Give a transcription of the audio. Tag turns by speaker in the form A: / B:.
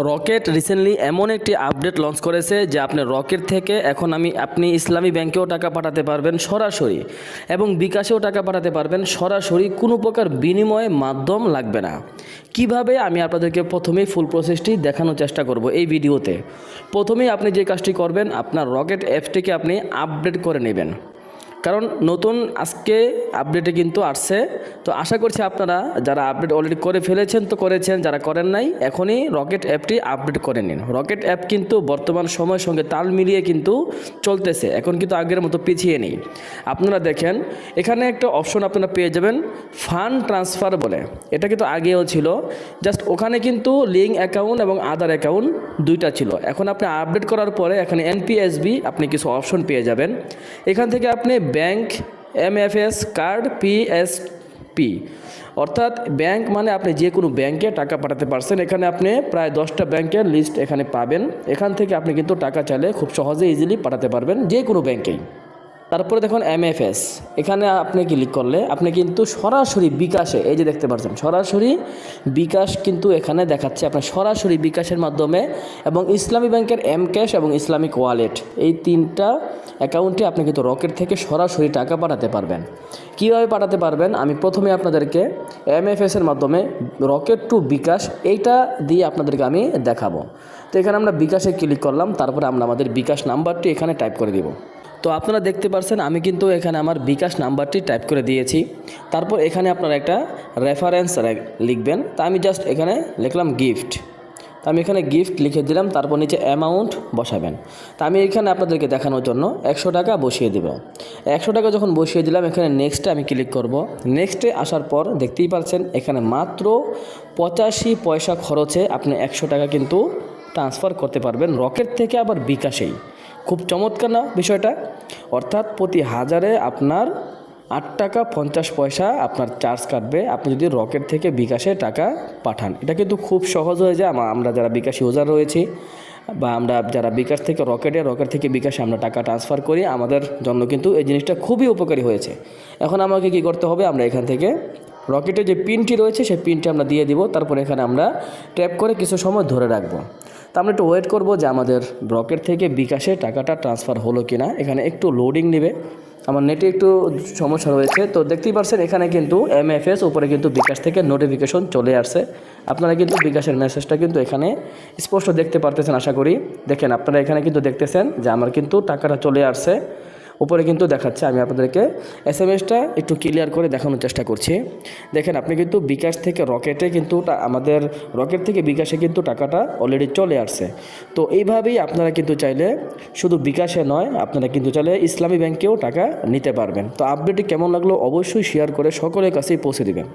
A: Rocket recently এমন একটি update launch করেছে যে আপনি রকেট থেকে এখন আমি, আপনি ইসলামী ব্যাংকেও টাকা পাঠাতে পারবেন সরাসরি এবং বিকাশেও টাকা পাঠাতে পারবেন সরাসরি, কোনো প্রকার বিনিময়ে মাধ্যম লাগবে না। কীভাবে? আমি আপনাদেরকে প্রথমেই ফুল প্রসেসটি দেখানোর চেষ্টা করব এই ভিডিওতে প্রথমেই আপনি যে কাজটি করবেন, আপনার রকেট অ্যাপটিকে আপনি আপডেট করে নেবেন। কারণ নতুন আজকে আপডেটে কিন্তু আসছে। তো আশা করছি আপনারা যারা আপডেট অলরেডি করে ফেলেছেন তো করেছেন, যারা করেন নাই, এখনই রকেট অ্যাপটি আপডেট করে নিন। রকেট অ্যাপ কিন্তু বর্তমান সময়ের সঙ্গে তাল মিলিয়ে কিন্তু চলতেছে, এখন কিন্তু আগের মতো পিছিয়ে নেই। আপনারা দেখেন, এখানে একটা অপশন আপনারা পেয়ে যাবেন ফান্ড ট্রান্সফার বলে। এটা কিন্তু আগেও ছিল জাস্ট ওখানে কিন্তু লিঙ্ক অ্যাকাউন্ট এবং আদার অ্যাকাউন্ট দুইটা ছিল। এখন আপনি আপডেট করার পরে এখানে এনপিএসবি আপনি কিছু অপশন পেয়ে যাবেন। এখান থেকে আপনি ব্যাংক, এমএফএস কার্ড পিএসপি অর্থাৎ ব্যাংক মানে আপনি যে কোনো ব্যাংকে টাকা পাঠাতে পারছেন। এখানে আপনি প্রায় দশটা ব্যাংকের লিস্ট এখানে পাবেন। এখান থেকে আপনি কিন্তু টাকা চাইলে খুব সহজে ইজিলি পাঠাতে পারবেন যে কোনো ব্যাংকেই। তারপরে দেখুন এমএফএস। এখানে আপনি ক্লিক করলে আপনি কিন্তু সরাসরি বিকাশে, এই যে দেখতে পাচ্ছেন, সরাসরি বিকাশ কিন্তু এখানে দেখাচ্ছে আপনার সরাসরি বিকাশের মাধ্যমে। এবং ইসলামী ব্যাংকের এম ক্যাশ এবং ইসলামিক ওয়ালেট এই তিনটা অ্যাকাউন্টে আপনি কিন্তু রকেট থেকে সরাসরি টাকা পাঠাতে পারবেন। কীভাবে পাঠাতে পারবেন? আমি প্রথমে আপনাদেরকে এমএফএসের মাধ্যমে রকেট টু বিকাশ এইটা দিয়ে আপনাদেরকে আমি দেখাবো। তো এখানে আমরা বিকাশে ক্লিক করলাম, তারপরে আমরা আমাদের বিকাশ নাম্বারটি এখানে টাইপ করে দিব। তো আপনারা দেখতে পারছেন, আমি কিন্তু এখানে আমার বিকাশ নাম্বারটি টাইপ করে দিয়েছি। তারপর এখানে আপনারা একটা রেফারেন্স লিখবেন। তা আমি জাস্ট এখানে লিখলাম গিফট। তা আমি এখানে গিফট লিখে দিলাম, তারপর নিচে অ্যামাউন্ট বসাবেন। তা আমি এখানে আপনাদেরকে দেখানোর জন্য একশো টাকা বসিয়ে দেব। একশো টাকা যখন বসিয়ে দিলাম, এখানে নেক্সটে আমি ক্লিক করব। নেক্সটে আসার পর দেখতেই পাচ্ছেন, এখানে মাত্র পঁচাশি পয়সা খরচে আপনি একশো টাকা কিন্তু ট্রান্সফার করতে পারবেন। রকেট থেকে আবার বিকাশেই। খুব চমৎকার না বিষয়টা? অর্থাৎ প্রতি হাজারে আপনার আট টাকা পঞ্চাশ পয়সা আপনার চার্জ কাটবে। আপনি যদি রকেট থেকে বিকাশে টাকা পাঠান। এটা কিন্তু খুব সহজ হয়ে যায়। আমরা যারা বিকাশ ইউজার রয়েছি বা আমরা যারা বিকাশ থেকে রকেটে, রকেট থেকে বিকাশে আমরা টাকা ট্রান্সফার করি, আমাদের জন্য কিন্তু এই জিনিসটা খুবই উপকারী হয়েছে। এখন আমাকে কি করতে হবে? আমরা এখান থেকে রকেটে যে পিনটি রয়েছে, সেই পিনটি আমরা দিয়ে দিব। তারপর এখানে আমরা ট্যাপ করে কিছু সময় ধরে রাখব। তা আমরা একটু ওয়েট করব যে আমাদের রকেট থেকে বিকাশে টাকাটা ট্রান্সফার হলো কি না এখানে একটু লোডিং নেবে। আমার নেটে একটু সমস্যা রয়েছে। তো দেখতেই পারছেন, এখানে কিন্তু এম এফ এস উপরে কিন্তু বিকাশ থেকে নোটিফিকেশন চলে আসছে। আপনারা কিন্তু বিকাশের মেসেজটা কিন্তু এখানে স্পষ্ট দেখতে পারতেছেন, আশা করি। দেখেন, আপনারা এখানে কিন্তু দেখতেছেন যে আমার কিন্তু টাকাটা চলে আসছে। উপরে কিন্তু দেখাচ্ছে, আমি আপনাদেরকে এস এম এসটা একটু ক্লিয়ার করে দেখানোর চেষ্টা করছি। দেখেন, আপনি কিন্তু বিকাশ থেকে রকেটে কিন্তু আমাদের রকেট থেকে বিকাশে কিন্তু টাকাটা অলরেডি চলে আসছে। তো এইভাবেই আপনারা কিন্তু চাইলে, শুধু বিকাশে নয়, আপনারা কিন্তু চাইলে ইসলামী ব্যাংকেও টাকা নিতে পারবেন। তো আপডেটটি কেমন লাগল অবশ্যই শেয়ার করে সকলের কাছেই পৌঁছে দিবেন।